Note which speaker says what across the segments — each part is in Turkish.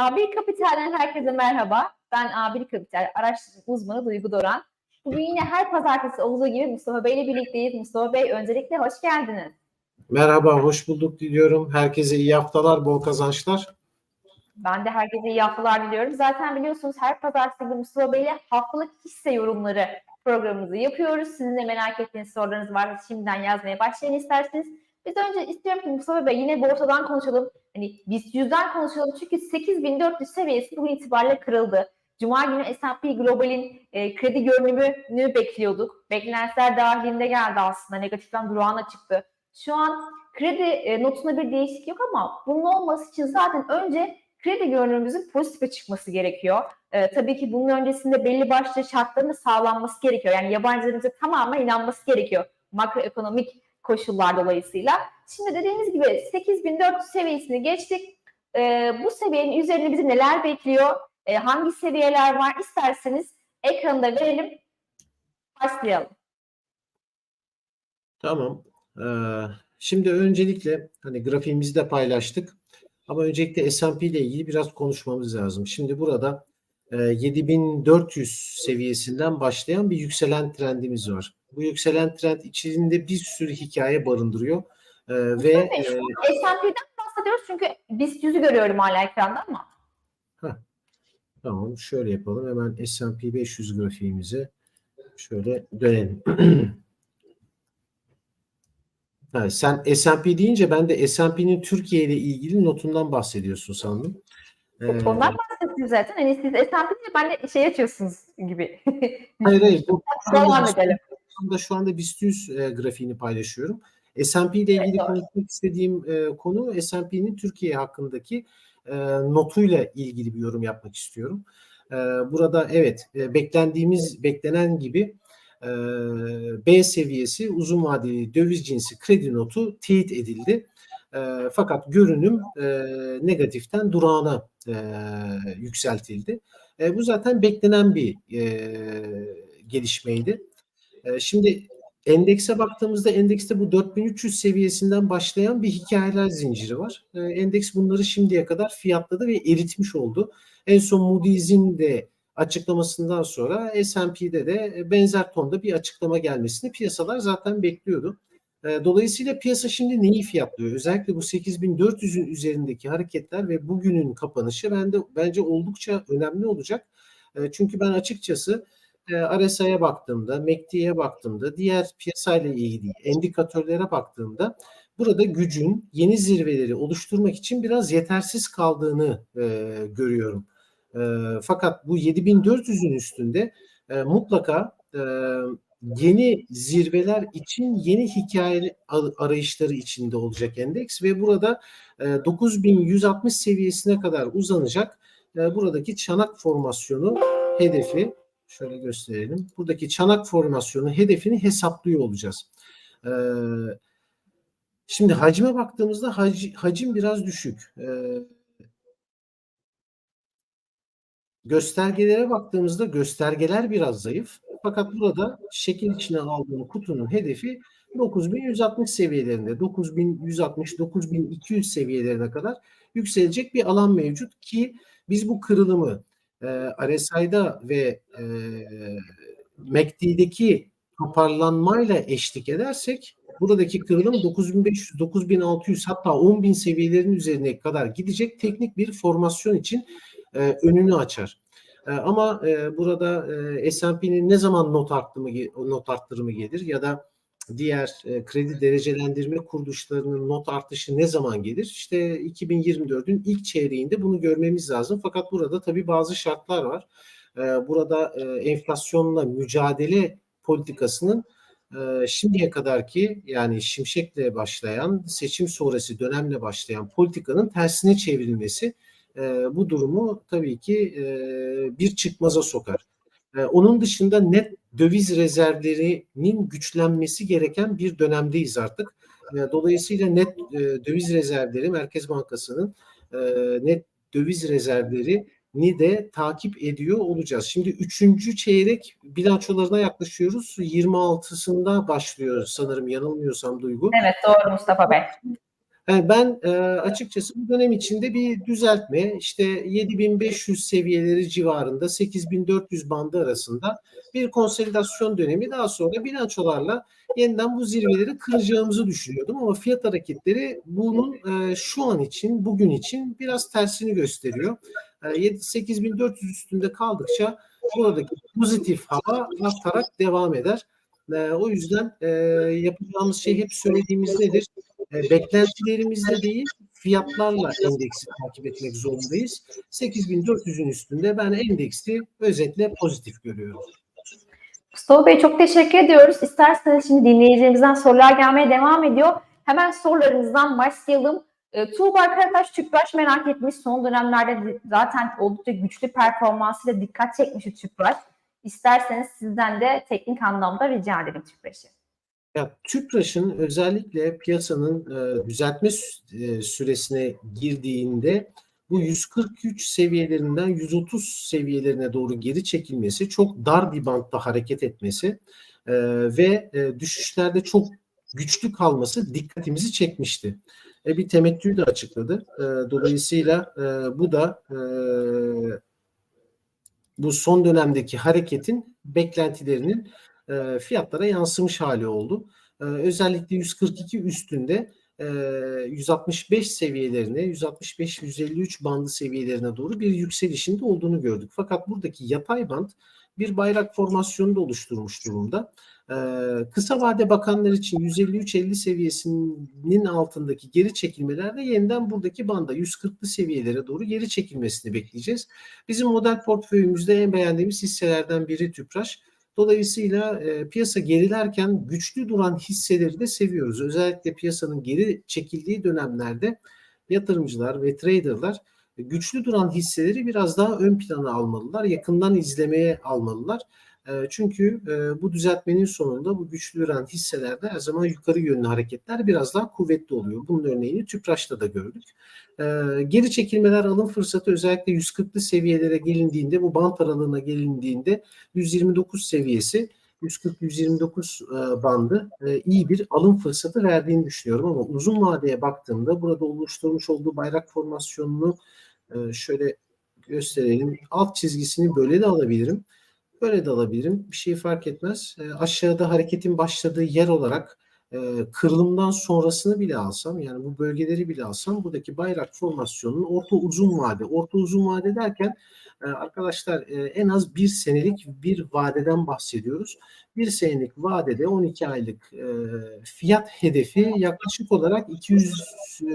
Speaker 1: A1 Kapital'den herkese merhaba. Ben A1 Kapital araştırma uzmanı Duygu Doran. Bugün yine her pazartesi olduğu gibi Mustafa Bey ile birlikteyiz. Mustafa Bey öncelikle hoş geldiniz.
Speaker 2: Merhaba, hoş bulduk diliyorum. Herkese iyi haftalar, bol kazançlar.
Speaker 1: Ben de herkese iyi haftalar diliyorum. Zaten biliyorsunuz her pazartesi günü Mustafa Bey ile haftalık hisse yorumları programımızı yapıyoruz. Sizin de merak ettiğiniz sorularınız varsa şimdiden yazmaya başlayın isterseniz. Biz önce istiyorum ki Mustafa Bey yine borsadan konuşalım. Hani biz yüzden konuşalım çünkü 8400 seviyesi bugün itibariyle kırıldı. Cuma günü S&P Global'in e, kredi görünümünü bekliyorduk. Beklentiler dahilinde geldi aslında. Negatiften durağına çıktı. Şu an kredi e, notunda bir değişiklik yok ama bunun olması için zaten önce kredi görünümümüzün pozitife çıkması gerekiyor. E, tabii ki bunun öncesinde belli başlı şartların sağlanması gerekiyor. Yani yabancıların tamamen inanması gerekiyor. Makroekonomik koşullar dolayısıyla. Şimdi dediğimiz gibi 8400 seviyesini geçtik. E, bu seviyenin üzerinde bizi neler bekliyor? E, hangi seviyeler var? İsterseniz ekranda verelim. Başlayalım.
Speaker 2: Tamam. Ee, şimdi öncelikle hani grafiğimizi de paylaştık. Ama öncelikle S&P ile ilgili biraz konuşmamız lazım. Şimdi burada e, 7400 seviyesinden başlayan bir yükselen trendimiz var. Bu yükselen trend içinde bir sürü hikaye barındırıyor. Ee, ve e,
Speaker 1: S&P'den bahsediyoruz çünkü BIST yüzü görüyorum hala ekranda ama.
Speaker 2: Tamam şöyle yapalım. Hemen S&P 500 grafiğimize şöyle dönelim. Ha, sen S&P deyince ben de S&P'nin Türkiye ile ilgili notundan bahsediyorsun sandım. Ee,
Speaker 1: Ondan bahsettiniz zaten. Hani siz S&P değil ben de şey açıyorsunuz gibi.
Speaker 2: hayır hayır. Bu,
Speaker 1: Devam edelim.
Speaker 2: Aslında şu anda BIST 100 e, grafiğini paylaşıyorum. S&P ile ilgili
Speaker 1: doğru.
Speaker 2: konuşmak istediğim e, konu S&P'nin Türkiye hakkındaki e, notuyla ilgili bir yorum yapmak istiyorum. E, burada evet e, beklendiğimiz beklenen gibi e, B seviyesi uzun vadeli döviz cinsi kredi notu teyit edildi. E, fakat görünüm e, negatiften durağına e, yükseltildi. E, bu zaten beklenen bir e, gelişmeydi. E, şimdi endekse baktığımızda endekste bu 4300 seviyesinden başlayan bir hikayeler zinciri var. E, endeks bunları şimdiye kadar fiyatladı ve eritmiş oldu. En son Moody's'in de açıklamasından sonra S&P'de de benzer tonda bir açıklama gelmesini piyasalar zaten bekliyordu. E, Dolayısıyla piyasa şimdi neyi fiyatlıyor? Özellikle bu 8400'ün üzerindeki hareketler ve bugünün kapanışı bende bence oldukça önemli olacak. E, Çünkü ben açıkçası e, RSI'ye baktığımda, MACD'ye baktığımda, diğer piyasayla ilgili endikatörlere baktığımda burada gücün yeni zirveleri oluşturmak için biraz yetersiz kaldığını e, görüyorum. E, fakat bu 7400'ün üstünde e, mutlaka e, yeni zirveler için yeni hikaye arayışları içinde olacak endeks ve burada e, 9160 seviyesine kadar uzanacak e, buradaki çanak formasyonu hedefi şöyle gösterelim. Buradaki çanak formasyonu hedefini hesaplıyor olacağız. Ee, şimdi hacme baktığımızda hac, hacim biraz düşük. Ee, göstergelere baktığımızda göstergeler biraz zayıf. Fakat burada şekil içine aldığım kutunun hedefi 9160 seviyelerinde 9160 9200 seviyelerine kadar yükselecek bir alan mevcut ki biz bu kırılımı e, RSI'da ve e, MACD'deki toparlanmayla eşlik edersek buradaki kırılım 9500, 9600 hatta 10000 seviyelerinin üzerine kadar gidecek teknik bir formasyon için e, önünü açar. E, ama e, burada e, S&P'nin ne zaman not arttırımı not arttırımı gelir ya da diğer e, kredi derecelendirme kuruluşlarının not artışı ne zaman gelir? İşte 2024'ün ilk çeyreğinde bunu görmemiz lazım. Fakat burada tabii bazı şartlar var. E, burada e, enflasyonla mücadele politikasının e, şimdiye kadarki yani Şimşek'le başlayan seçim sonrası dönemle başlayan politikanın tersine çevrilmesi e, bu durumu tabii ki e, bir çıkmaza sokar. E, onun dışında net döviz rezervlerinin güçlenmesi gereken bir dönemdeyiz artık. E, dolayısıyla net e, döviz rezervleri Merkez Bankası'nın e, net döviz rezervleri ni de takip ediyor olacağız. Şimdi üçüncü çeyrek bilançolarına yaklaşıyoruz. 26'sında başlıyor sanırım yanılmıyorsam Duygu.
Speaker 1: Evet doğru Mustafa Bey.
Speaker 2: Ben e, açıkçası bu dönem içinde bir düzeltme işte 7500 seviyeleri civarında 8400 bandı arasında bir konsolidasyon dönemi daha sonra bilançolarla yeniden bu zirveleri kıracağımızı düşünüyordum ama fiyat hareketleri bunun e, şu an için bugün için biraz tersini gösteriyor. E, 8400 üstünde kaldıkça buradaki pozitif hava artarak devam eder. E, o yüzden e, yapacağımız şey hep söylediğimiz nedir? E, beklentilerimizle değil fiyatlarla endeksi takip etmek zorundayız. 8400'ün üstünde ben endeksi özetle pozitif görüyorum.
Speaker 1: Mustafa Bey çok teşekkür ediyoruz. İsterseniz şimdi dinleyicilerimizden sorular gelmeye devam ediyor. Hemen sorularımızdan başlayalım. E, Tuğba Karataş Tüpraş merak etmiş. Son dönemlerde zaten oldukça güçlü performansıyla dikkat çekmiş Tüpraş. İsterseniz sizden de teknik anlamda rica ederim Tüpraş'ı.
Speaker 2: Ya Tüpraş'ın özellikle piyasanın e, düzeltme e, süresine girdiğinde bu 143 seviyelerinden 130 seviyelerine doğru geri çekilmesi, çok dar bir bantta hareket etmesi e, ve e, düşüşlerde çok güçlü kalması dikkatimizi çekmişti. E, bir temettüyü de açıkladı. E, dolayısıyla e, bu da e, bu son dönemdeki hareketin beklentilerinin e, fiyatlara yansımış hali oldu. E, özellikle 142 üstünde e, 165 seviyelerine, 165-153 bandı seviyelerine doğru bir yükselişinde olduğunu gördük. Fakat buradaki yatay band bir bayrak formasyonu da oluşturmuş durumda. E, kısa vade bakanlar için 153-50 seviyesinin altındaki geri çekilmelerde yeniden buradaki banda 140'lı seviyelere doğru geri çekilmesini bekleyeceğiz. Bizim model portföyümüzde en beğendiğimiz hisselerden biri Tüpraş. Dolayısıyla e, piyasa gerilerken güçlü duran hisseleri de seviyoruz. Özellikle piyasanın geri çekildiği dönemlerde yatırımcılar ve traderlar e, güçlü duran hisseleri biraz daha ön plana almalılar, yakından izlemeye almalılar. E, çünkü e, bu düzeltmenin sonunda bu güçlü duran hisselerde her zaman yukarı yönlü hareketler biraz daha kuvvetli oluyor. Bunun örneğini Tüpraş'ta da gördük. E, geri çekilmeler alım fırsatı özellikle 140'lı seviyelere gelindiğinde bu bant aralığına gelindiğinde 129 seviyesi 140-129 e, bandı e, iyi bir alım fırsatı verdiğini düşünüyorum ama uzun vadeye baktığımda burada oluşturmuş olduğu bayrak formasyonunu şöyle gösterelim. Alt çizgisini böyle de alabilirim. Böyle de alabilirim. Bir şey fark etmez. Aşağıda hareketin başladığı yer olarak kırılımdan sonrasını bile alsam yani bu bölgeleri bile alsam buradaki bayrak formasyonunun orta uzun vade, orta uzun vade derken arkadaşlar en az bir senelik bir vadeden bahsediyoruz. Bir senelik vadede 12 aylık fiyat hedefi yaklaşık olarak 200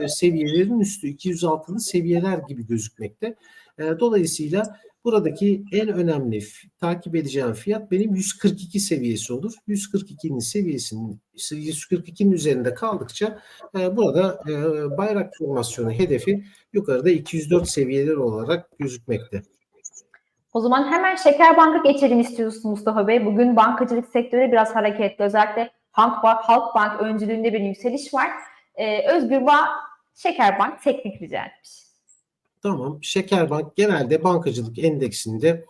Speaker 2: seviyelerin üstü, 206'lı seviyeler gibi gözükmekte. Dolayısıyla buradaki en önemli takip edeceğim fiyat benim 142 seviyesi olur. 142'nin seviyesinin 142'nin üzerinde kaldıkça burada bayrak formasyonu hedefi yukarıda 204 seviyeler olarak gözükmekte.
Speaker 1: O zaman hemen Şeker Bank'a geçelim istiyorsunuz Mustafa Bey. Bugün bankacılık sektörü biraz hareketli. Özellikle Halkbank, Halkbank öncülüğünde bir yükseliş var. Ee, Özgür Bağ, Şeker Bank teknik rica etmiş.
Speaker 2: Tamam. Şekerbank genelde bankacılık endeksinde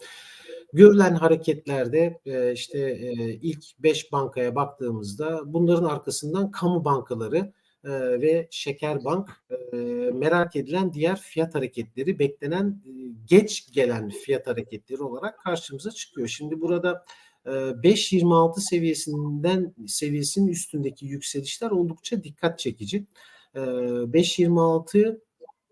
Speaker 2: görülen hareketlerde işte ilk 5 bankaya baktığımızda bunların arkasından kamu bankaları ve Şekerbank merak edilen diğer fiyat hareketleri beklenen geç gelen fiyat hareketleri olarak karşımıza çıkıyor. Şimdi burada 5.26 seviyesinden seviyesinin üstündeki yükselişler oldukça dikkat çekici. 5.26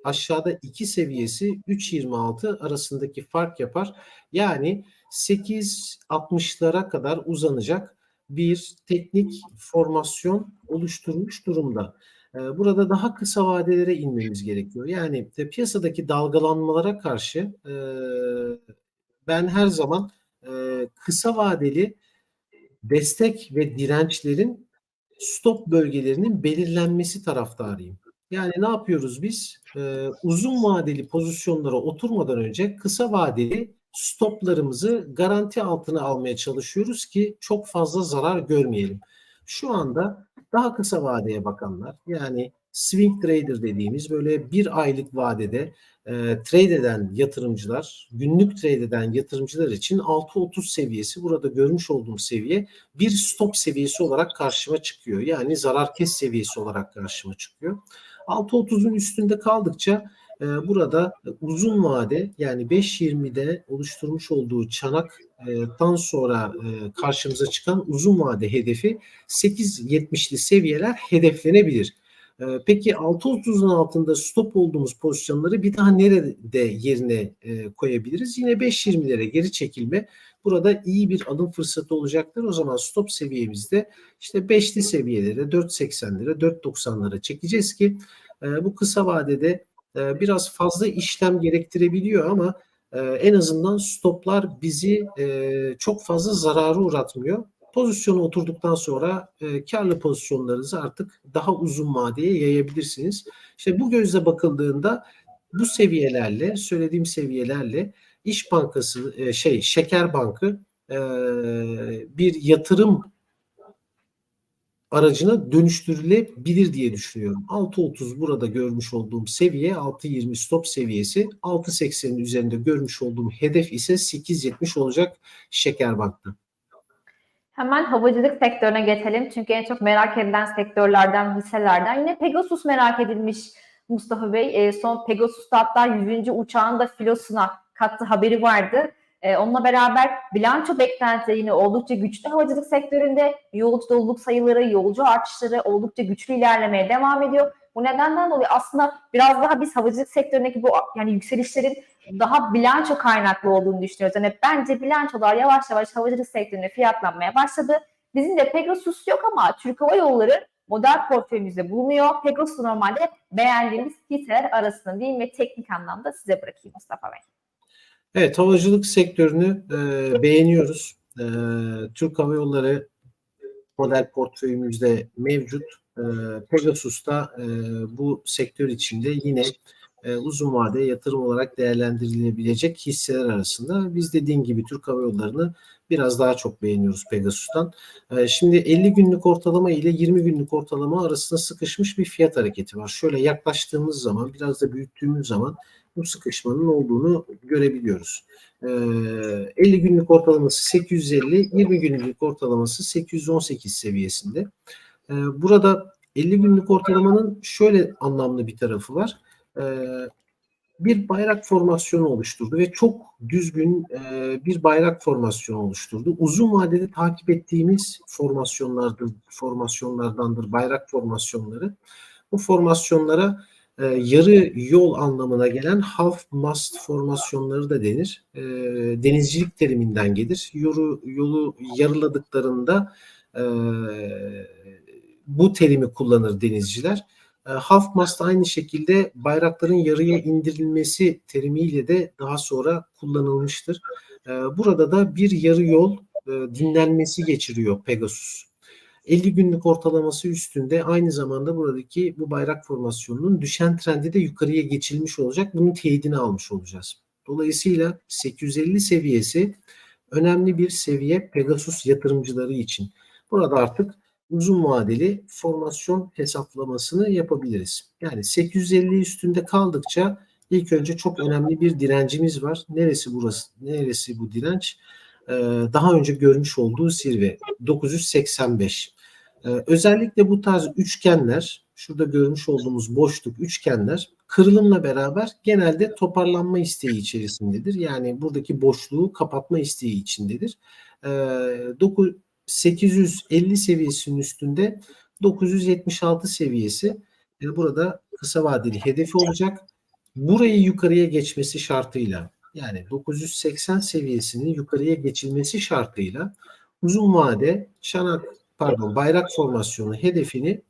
Speaker 2: aşağıda 2 seviyesi 3.26 arasındaki fark yapar. Yani 8.60'lara kadar uzanacak bir teknik formasyon oluşturmuş durumda. Burada daha kısa vadelere inmemiz gerekiyor. Yani piyasadaki dalgalanmalara karşı ben her zaman kısa vadeli destek ve dirençlerin stop bölgelerinin belirlenmesi taraftarıyım. Yani ne yapıyoruz biz? Ee, uzun vadeli pozisyonlara oturmadan önce kısa vadeli stoplarımızı garanti altına almaya çalışıyoruz ki çok fazla zarar görmeyelim. Şu anda daha kısa vadeye bakanlar yani swing trader dediğimiz böyle bir aylık vadede e, trade eden yatırımcılar, günlük trade eden yatırımcılar için 6.30 seviyesi burada görmüş olduğum seviye bir stop seviyesi olarak karşıma çıkıyor. Yani zarar kes seviyesi olarak karşıma çıkıyor. 6.30'un üstünde kaldıkça e, burada uzun vade yani 5.20'de oluşturmuş olduğu çanaktan sonra e, karşımıza çıkan uzun vade hedefi 8.70'li seviyeler hedeflenebilir. E, Peki 6.30'un altında stop olduğumuz pozisyonları bir daha nerede yerine e, koyabiliriz? Yine 5.20'lere geri çekilme burada iyi bir alım fırsatı olacaktır. O zaman stop seviyemizde işte 5'li seviyelere 4.80'lere 4.90'lara çekeceğiz ki e, bu kısa vadede e, biraz fazla işlem gerektirebiliyor ama en azından stoplar bizi çok fazla zararı uğratmıyor. Pozisyona oturduktan sonra e, karlı pozisyonlarınızı artık daha uzun vadeye yayabilirsiniz. İşte bu gözle bakıldığında bu seviyelerle, söylediğim seviyelerle İş Bankası, e, şey Şeker Bankı e, bir yatırım aracına dönüştürülebilir diye düşünüyorum. 6.30 burada görmüş olduğum seviye 6.20 stop seviyesi 6.80'in üzerinde görmüş olduğum hedef ise 8.70 olacak Şekerbank'ta.
Speaker 1: Hemen havacılık sektörüne geçelim. Çünkü en çok merak edilen sektörlerden, hisselerden. Yine Pegasus merak edilmiş Mustafa Bey. E, son Pegasus'ta hatta 100. uçağın da filosuna kattığı haberi vardı. E, onunla beraber bilanço beklentileri yine oldukça güçlü havacılık sektöründe. Yolcu doluluk sayıları, yolcu artışları oldukça güçlü ilerlemeye devam ediyor. Bu nedenden dolayı aslında biraz daha biz havacılık sektöründeki bu yani yükselişlerin daha bilanço kaynaklı olduğunu düşünüyoruz. Yani bence bilançolar yavaş yavaş havacılık sektöründe fiyatlanmaya başladı. Bizim de Pegasus yok ama Türk Hava Yolları model portföyümüzde bulunuyor. Pegasus normalde beğendiğimiz hisseler arasında değil ve teknik anlamda size bırakayım Mustafa Bey.
Speaker 2: Evet, havacılık sektörünü e, beğeniyoruz. E, Türk Hava Yolları model portföyümüzde mevcut. E, da e, bu sektör içinde yine e, uzun vade yatırım olarak değerlendirilebilecek hisseler arasında. Biz dediğim gibi Türk Hava Yolları'nı biraz daha çok beğeniyoruz Pegasus'tan. E, şimdi 50 günlük ortalama ile 20 günlük ortalama arasında sıkışmış bir fiyat hareketi var. Şöyle yaklaştığımız zaman, biraz da büyüttüğümüz zaman bu sıkışmanın olduğunu görebiliyoruz. Ee, 50 günlük ortalaması 850, 20 günlük ortalaması 818 seviyesinde. Ee, burada 50 günlük ortalamanın şöyle anlamlı bir tarafı var. Ee, bir bayrak formasyonu oluşturdu ve çok düzgün e, bir bayrak formasyonu oluşturdu. Uzun vadede takip ettiğimiz formasyonlardır, formasyonlardandır bayrak formasyonları. Bu formasyonlara e, yarı yol anlamına gelen half mast formasyonları da denir. E, denizcilik teriminden gelir. Yolu, yolu yarıladıklarında e, bu terimi kullanır denizciler. E, half mast aynı şekilde bayrakların yarıya indirilmesi terimiyle de daha sonra kullanılmıştır. E, burada da bir yarı yol e, dinlenmesi geçiriyor Pegasus. 50 günlük ortalaması üstünde aynı zamanda buradaki bu bayrak formasyonunun düşen trendi de yukarıya geçilmiş olacak. Bunun teyidini almış olacağız. Dolayısıyla 850 seviyesi önemli bir seviye Pegasus yatırımcıları için. Burada artık uzun vadeli formasyon hesaplamasını yapabiliriz. Yani 850 üstünde kaldıkça ilk önce çok önemli bir direncimiz var. Neresi burası? Neresi bu direnç? daha önce görmüş olduğu zirve 985. özellikle bu tarz üçgenler, şurada görmüş olduğumuz boşluk üçgenler kırılımla beraber genelde toparlanma isteği içerisindedir. Yani buradaki boşluğu kapatma isteği içindedir. 850 seviyesinin üstünde 976 seviyesi burada kısa vadeli hedefi olacak. Burayı yukarıya geçmesi şartıyla yani 980 seviyesinin yukarıya geçilmesi şartıyla uzun vade çanak pardon bayrak formasyonu hedefini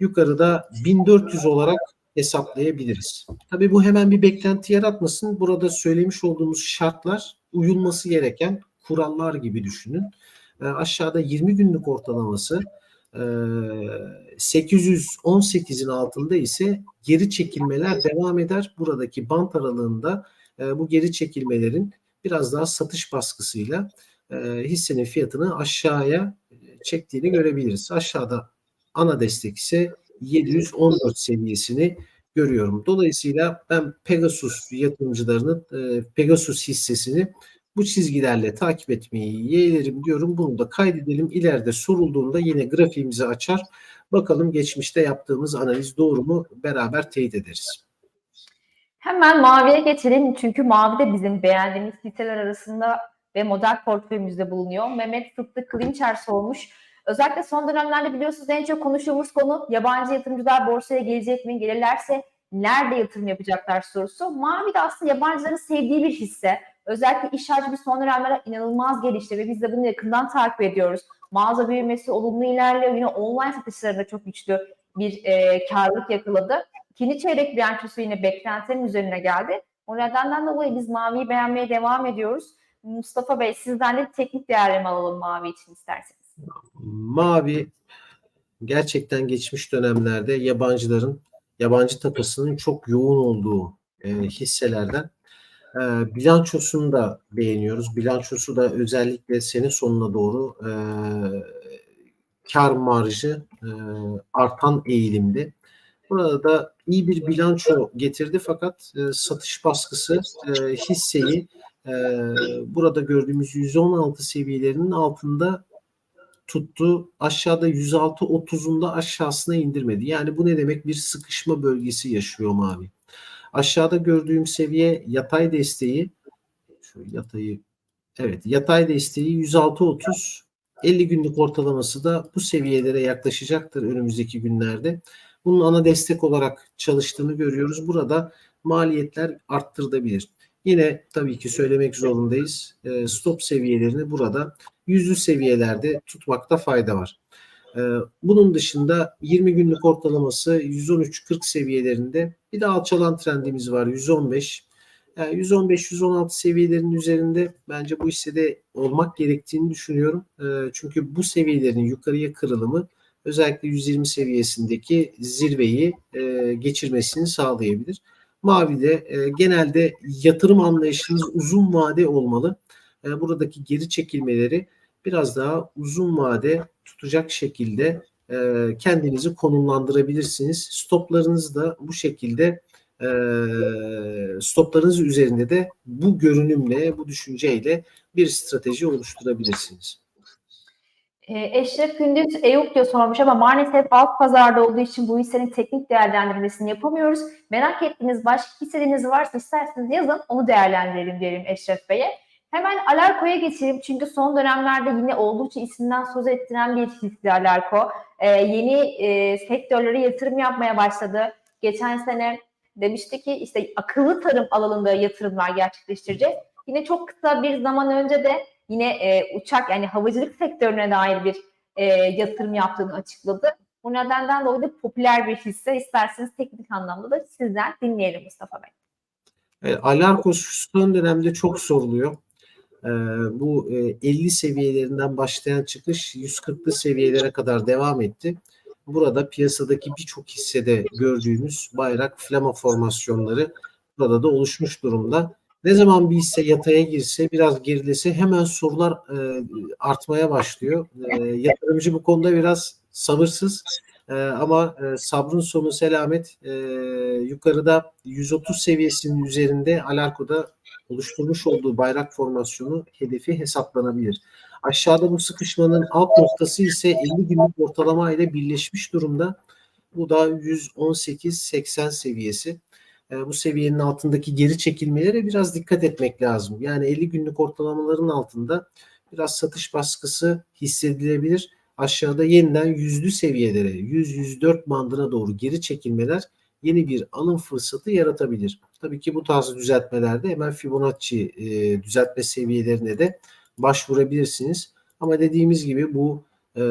Speaker 2: yukarıda 1400 olarak hesaplayabiliriz. Tabii bu hemen bir beklenti yaratmasın. Burada söylemiş olduğumuz şartlar uyulması gereken kurallar gibi düşünün. E, aşağıda 20 günlük ortalaması e, 818'in altında ise geri çekilmeler devam eder. Buradaki bant aralığında e, bu geri çekilmelerin biraz daha satış baskısıyla e, hissenin fiyatını aşağıya çektiğini görebiliriz. Aşağıda ana destek ise 714 seviyesini görüyorum. Dolayısıyla ben Pegasus yatırımcılarının e, Pegasus hissesini bu çizgilerle takip etmeyi yeğlerim diyorum. Bunu da kaydedelim. İleride sorulduğunda yine grafiğimizi açar. Bakalım geçmişte yaptığımız analiz doğru mu beraber teyit ederiz.
Speaker 1: Hemen maviye geçelim çünkü mavi de bizim beğendiğimiz hisseler arasında ve model portföyümüzde bulunuyor. Mehmet Sıddık Klinçer sormuş. Özellikle son dönemlerde biliyorsunuz en çok konuştuğumuz konu yabancı yatırımcılar borsaya gelecek mi? Gelirlerse nerede yatırım yapacaklar sorusu. Mavi de aslında yabancıların sevdiği bir hisse. Özellikle iş hacmi son dönemlerde inanılmaz gelişti ve biz de bunu yakından takip ediyoruz. Mağaza büyümesi olumlu ilerliyor. Yine online satışlarında çok güçlü bir e, karlılık yakaladı. İkinci çeyrek bilançosu yine beklentilerin üzerine geldi. O nedenden dolayı biz Mavi'yi beğenmeye devam ediyoruz. Mustafa Bey sizden de teknik değerleme alalım Mavi için isterseniz.
Speaker 2: Mavi gerçekten geçmiş dönemlerde yabancıların, yabancı takasının çok yoğun olduğu e, hisselerden. E, bilançosunu da beğeniyoruz. Bilançosu da özellikle sene sonuna doğru e, kar marjı e, artan eğilimde. Burada da iyi bir bilanço getirdi fakat e, satış baskısı e, hisseyi e, burada gördüğümüz 116 seviyelerinin altında tuttu. Aşağıda 106.30'unda aşağısına indirmedi. Yani bu ne demek? Bir sıkışma bölgesi yaşıyor mavi. Aşağıda gördüğüm seviye yatay desteği şu yatayı evet yatay desteği 106.30 50 günlük ortalaması da bu seviyelere yaklaşacaktır önümüzdeki günlerde. Bunun ana destek olarak çalıştığını görüyoruz. Burada maliyetler arttırılabilir. Yine tabii ki söylemek zorundayız. E, stop seviyelerini burada yüzlü seviyelerde tutmakta fayda var. E, bunun dışında 20 günlük ortalaması 113-40 seviyelerinde bir de alçalan trendimiz var 115. Yani 115-116 seviyelerinin üzerinde bence bu hissede olmak gerektiğini düşünüyorum. E, çünkü bu seviyelerin yukarıya kırılımı özellikle 120 seviyesindeki zirveyi e, geçirmesini sağlayabilir. Mavi'de e, genelde yatırım anlayışınız uzun vade olmalı. E, buradaki geri çekilmeleri biraz daha uzun vade tutacak şekilde e, kendinizi konumlandırabilirsiniz. Stoplarınız da bu şekilde e, stoplarınız üzerinde de bu görünümle, bu düşünceyle bir strateji oluşturabilirsiniz.
Speaker 1: E, Eşref Gündüz Eyüp diyor sormuş ama maalesef alt pazarda olduğu için bu hissenin teknik değerlendirmesini yapamıyoruz. Merak ettiğiniz başka hisseleriniz varsa isterseniz yazın onu değerlendirelim diyelim Eşref Bey'e. Hemen Alarko'ya geçelim çünkü son dönemlerde yine oldukça isimden söz ettiren bir hisse Alarko. E, yeni e, sektörlere yatırım yapmaya başladı. Geçen sene demişti ki işte akıllı tarım alanında yatırımlar gerçekleştireceğiz. Yine çok kısa bir zaman önce de yine e, uçak yani havacılık sektörüne dair bir e, yatırım yaptığını açıkladı. Bu nedenden dolayı da popüler bir hisse. İsterseniz teknik anlamda da sizden dinleyelim Mustafa Bey.
Speaker 2: Evet, Alarkos son dönemde çok soruluyor. Ee, bu e, 50 seviyelerinden başlayan çıkış 140'lı seviyelere kadar devam etti. Burada piyasadaki birçok hissede gördüğümüz bayrak flama formasyonları burada da oluşmuş durumda. Ne zaman bir hisse yataya girse biraz gerilese hemen sorular e, artmaya başlıyor. E, yatırımcı bu konuda biraz sabırsız e, ama e, sabrın sonu selamet e, yukarıda 130 seviyesinin üzerinde Alarko'da oluşturmuş olduğu bayrak formasyonu hedefi hesaplanabilir. Aşağıda bu sıkışmanın alt noktası ise 50 günlük ortalama ile birleşmiş durumda. Bu da 118-80 seviyesi. E, bu seviyenin altındaki geri çekilmelere biraz dikkat etmek lazım. Yani 50 günlük ortalamaların altında biraz satış baskısı hissedilebilir. Aşağıda yeniden yüzlü seviyelere 100-104 bandına doğru geri çekilmeler yeni bir alım fırsatı yaratabilir. Tabii ki bu tarz düzeltmelerde hemen Fibonacci e, düzeltme seviyelerine de başvurabilirsiniz. Ama dediğimiz gibi bu e,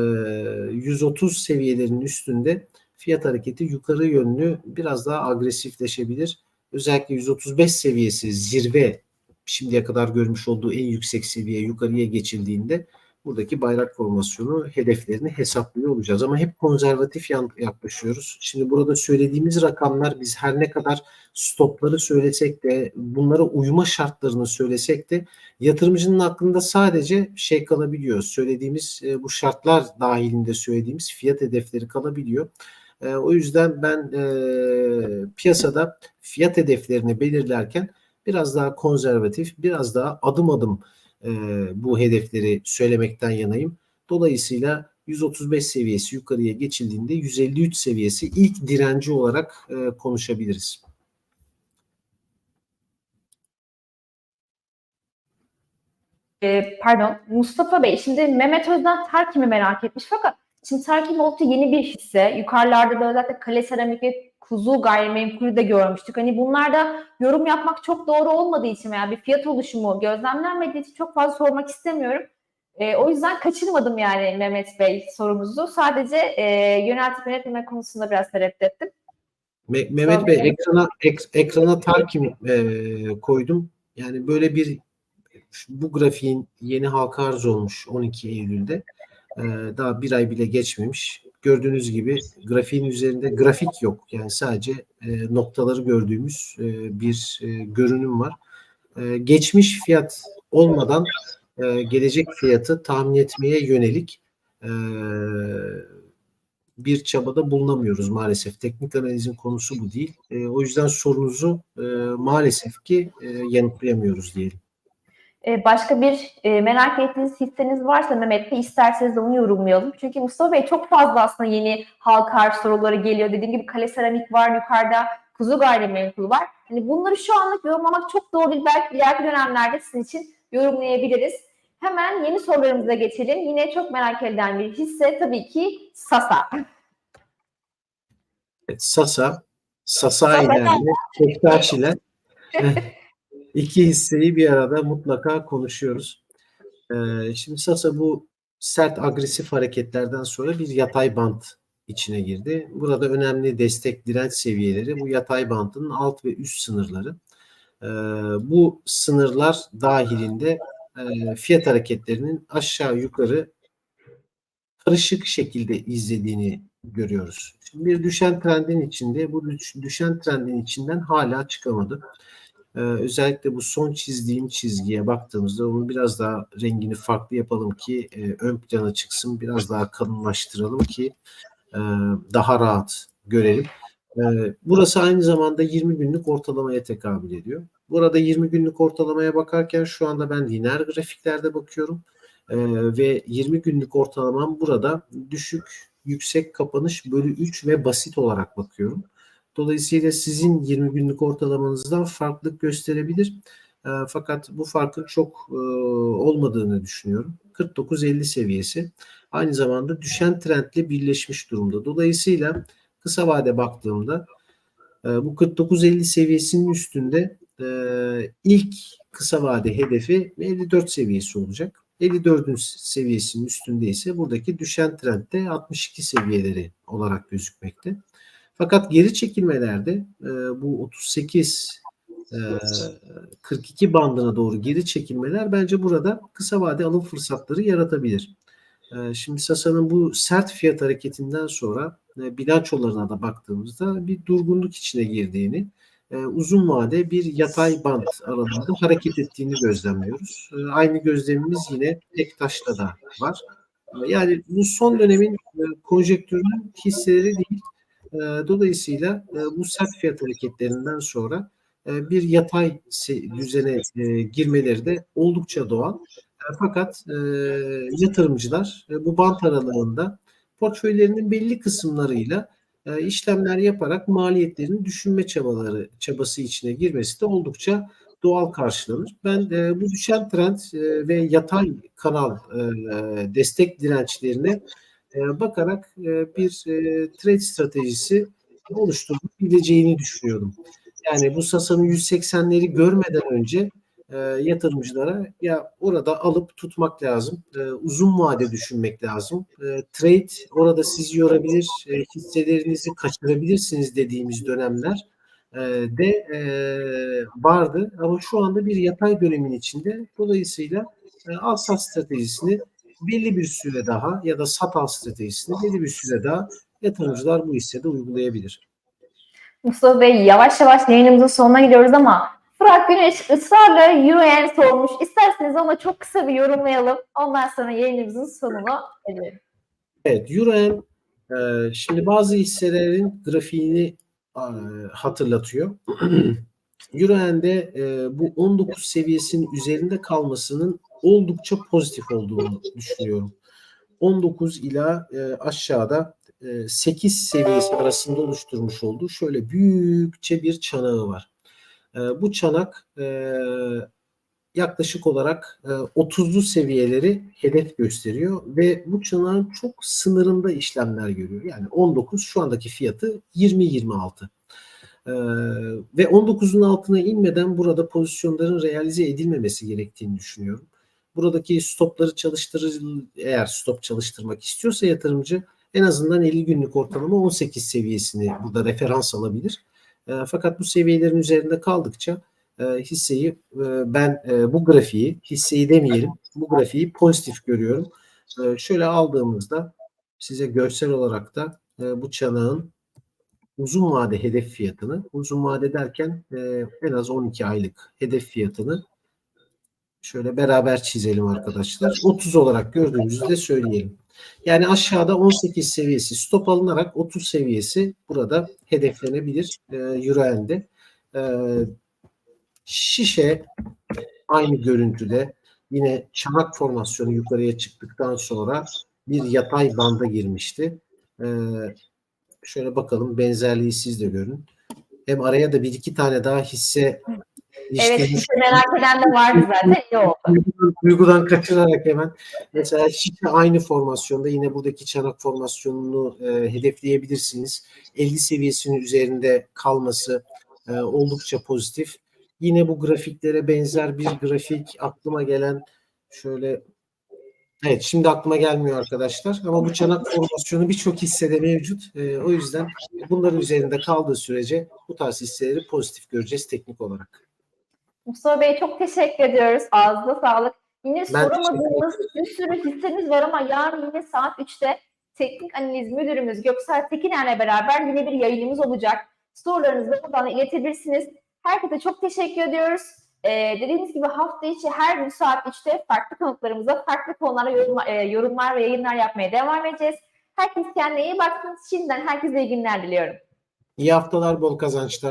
Speaker 2: 130 seviyelerinin üstünde fiyat hareketi yukarı yönlü biraz daha agresifleşebilir. Özellikle 135 seviyesi zirve şimdiye kadar görmüş olduğu en yüksek seviye yukarıya geçildiğinde buradaki bayrak formasyonu hedeflerini hesaplıyor olacağız. Ama hep konservatif yaklaşıyoruz. Şimdi burada söylediğimiz rakamlar biz her ne kadar stopları söylesek de bunlara uyma şartlarını söylesek de yatırımcının aklında sadece şey kalabiliyor. Söylediğimiz bu şartlar dahilinde söylediğimiz fiyat hedefleri kalabiliyor. E, o yüzden ben e, piyasada fiyat hedeflerini belirlerken biraz daha konservatif, biraz daha adım adım e, bu hedefleri söylemekten yanayım. Dolayısıyla 135 seviyesi yukarıya geçildiğinde 153 seviyesi ilk direnci olarak e, konuşabiliriz.
Speaker 1: Ee, pardon Mustafa Bey şimdi Mehmet Özden Terkim'i merak etmiş fakat şimdi Terkim oldukça yeni bir hisse. Yukarılarda da özellikle Kale Seramik ve Kuzu gayrimenkulü de görmüştük. Hani bunlarda yorum yapmak çok doğru olmadığı için veya bir fiyat oluşumu gözlemlenmediği için çok fazla sormak istemiyorum. Ee, o yüzden kaçırmadım yani Mehmet Bey sorumuzu. Sadece e, yöneltip yönetmeme konusunda biraz tereddüt ettim.
Speaker 2: Me- Mehmet Bey ekrana ek- ekrana Tarkim e, koydum. Yani böyle bir bu grafiğin yeni halka arz olmuş 12 Eylül'de. E, daha bir ay bile geçmemiş. Gördüğünüz gibi grafiğin üzerinde grafik yok. Yani sadece e, noktaları gördüğümüz e, bir e, görünüm var. E, geçmiş fiyat olmadan e, gelecek fiyatı tahmin etmeye yönelik e, bir çabada bulunamıyoruz maalesef. Teknik analizin konusu bu değil. E, o yüzden sorunuzu e, maalesef ki e, yanıtlayamıyoruz diyelim.
Speaker 1: Ee, başka bir e, merak ettiğiniz hisseniz varsa Mehmet Bey isterseniz de onu yorumlayalım. Çünkü Mustafa Bey çok fazla aslında yeni halka arz soruları geliyor. Dediğim gibi kale seramik var yukarıda, kuzu gayrimenkul var. Hani bunları şu anlık yorumlamak çok doğru değil. Belki ileriki dönemlerde sizin için yorumlayabiliriz. Hemen yeni sorularımıza geçelim. Yine çok merak edilen bir hisse tabii ki Sasa.
Speaker 2: Evet, Sasa, Sasa ile Bektaş ile iki hisseyi bir arada mutlaka konuşuyoruz. Ee, şimdi Sasa bu sert agresif hareketlerden sonra bir yatay bant içine girdi. Burada önemli destek direnç seviyeleri bu yatay bantın alt ve üst sınırları. Ee, bu sınırlar dahilinde e, fiyat hareketlerinin aşağı yukarı karışık şekilde izlediğini görüyoruz. Şimdi bir düşen trendin içinde bu düşen trendin içinden hala çıkamadı. Ee, özellikle bu son çizdiğim çizgiye baktığımızda onu biraz daha rengini farklı yapalım ki e, ön plana çıksın. Biraz daha kalınlaştıralım ki e, daha rahat görelim. E, burası aynı zamanda 20 günlük ortalamaya tekabül ediyor. Burada 20 günlük ortalamaya bakarken şu anda ben lineer grafiklerde bakıyorum. E, ve 20 günlük ortalamam burada düşük, yüksek kapanış bölü 3 ve basit olarak bakıyorum. Dolayısıyla sizin 20 günlük ortalamanızdan farklılık gösterebilir. E, fakat bu farkın çok e, olmadığını düşünüyorum. 49-50 seviyesi aynı zamanda düşen trendle birleşmiş durumda. Dolayısıyla kısa vade baktığımda e, bu 49-50 seviyesinin üstünde e, ilk kısa vade hedefi 54 seviyesi olacak. 54'ün seviyesinin üstünde ise buradaki düşen trendde 62 seviyeleri olarak gözükmekte. Fakat geri çekilmelerde e, bu 38 e, 42 bandına doğru geri çekilmeler bence burada kısa vade alım fırsatları yaratabilir. E, şimdi Sasa'nın bu sert fiyat hareketinden sonra e, bilançolarına da baktığımızda bir durgunluk içine girdiğini, e, uzun vade bir yatay band aralığında hareket ettiğini gözlemliyoruz. E, aynı gözlemimiz yine Tektaş'ta da var. E, yani bu son dönemin e, konjektürünün hisseleri değil, Dolayısıyla bu sert fiyat hareketlerinden sonra bir yatay düzene girmeleri de oldukça doğal. Fakat yatırımcılar bu bant aralığında portföylerinin belli kısımlarıyla işlemler yaparak maliyetlerini düşünme çabaları çabası içine girmesi de oldukça doğal karşılanır. Ben bu düşen trend ve yatay kanal destek dirençlerine bakarak bir trade stratejisi oluşturabileceğini düşünüyorum. Yani bu Sasa'nın 180'leri görmeden önce yatırımcılara ya orada alıp tutmak lazım. uzun vade düşünmek lazım. trade orada sizi yorabilir, hisselerinizi kaçırabilirsiniz dediğimiz dönemler de vardı. Ama şu anda bir yatay dönemin içinde. Dolayısıyla al sat stratejisini belli bir süre daha ya da sat al stratejisini belli bir süre daha yatırımcılar bu hissede uygulayabilir.
Speaker 1: Mustafa Bey yavaş yavaş yayınımızın sonuna gidiyoruz ama Fırat Güneş ısrarla Euroyen sormuş. İsterseniz ona çok kısa bir yorumlayalım. Ondan sonra yayınımızın sonuna edelim.
Speaker 2: Evet Euroyen e, şimdi bazı hisselerin grafiğini e, hatırlatıyor. Euroyen'de e, bu 19 seviyesinin üzerinde kalmasının oldukça pozitif olduğunu düşünüyorum. 19 ila e, aşağıda e, 8 seviyesi arasında oluşturmuş olduğu şöyle büyükçe bir çanağı var. E, bu çanak e, yaklaşık olarak e, 30'lu seviyeleri hedef gösteriyor ve bu çanağın çok sınırında işlemler görüyor. Yani 19 şu andaki fiyatı 20-26. Ee, ve 19'un altına inmeden burada pozisyonların realize edilmemesi gerektiğini düşünüyorum. Buradaki stopları çalıştırır eğer stop çalıştırmak istiyorsa yatırımcı en azından 50 günlük ortalama 18 seviyesini burada referans alabilir. E, fakat bu seviyelerin üzerinde kaldıkça e, hisseyi e, ben e, bu grafiği hisseyi demeyelim bu grafiği pozitif görüyorum. E, şöyle aldığımızda size görsel olarak da e, bu çanağın uzun vade hedef fiyatını, uzun vade derken e, en az 12 aylık hedef fiyatını şöyle beraber çizelim arkadaşlar. 30 olarak gördüğümüzü de söyleyelim. Yani aşağıda 18 seviyesi stop alınarak 30 seviyesi burada hedeflenebilir e, Euro'nde. E, şişe aynı görüntüde yine çanak formasyonu yukarıya çıktıktan sonra bir yatay banda girmişti. E, şöyle bakalım benzerliği siz de görün. Hem araya da bir iki tane daha hisse
Speaker 1: Evet,
Speaker 2: işlemiş.
Speaker 1: işte merak eden de vardı zaten. İyi oldu.
Speaker 2: Duygudan kaçırarak hemen mesela şişe aynı formasyonda yine buradaki çanak formasyonunu e, hedefleyebilirsiniz. 50 seviyesinin üzerinde kalması e, oldukça pozitif. Yine bu grafiklere benzer bir grafik aklıma gelen şöyle Evet şimdi aklıma gelmiyor arkadaşlar ama bu çanak formasyonu birçok hissede mevcut. E, o yüzden bunların üzerinde kaldığı sürece bu tarz hisseleri pozitif göreceğiz teknik olarak.
Speaker 1: Mustafa Bey çok teşekkür ediyoruz. Ağzına sağlık. Yine
Speaker 2: Ben
Speaker 1: soramadığımız bir sürü hissemiz var ama yarın yine saat 3'te teknik analiz müdürümüz Göksel Tekiner'le beraber yine bir yayınımız olacak. Sorularınızı da buradan iletebilirsiniz. Herkese çok teşekkür ediyoruz. Ee, dediğimiz gibi hafta içi her gün saat 3'te farklı konuklarımıza farklı konulara yorum, e, yorumlar ve yayınlar yapmaya devam edeceğiz. Herkes kendine iyi baksın. Şimdiden herkese iyi günler diliyorum.
Speaker 2: İyi haftalar, bol kazançlar.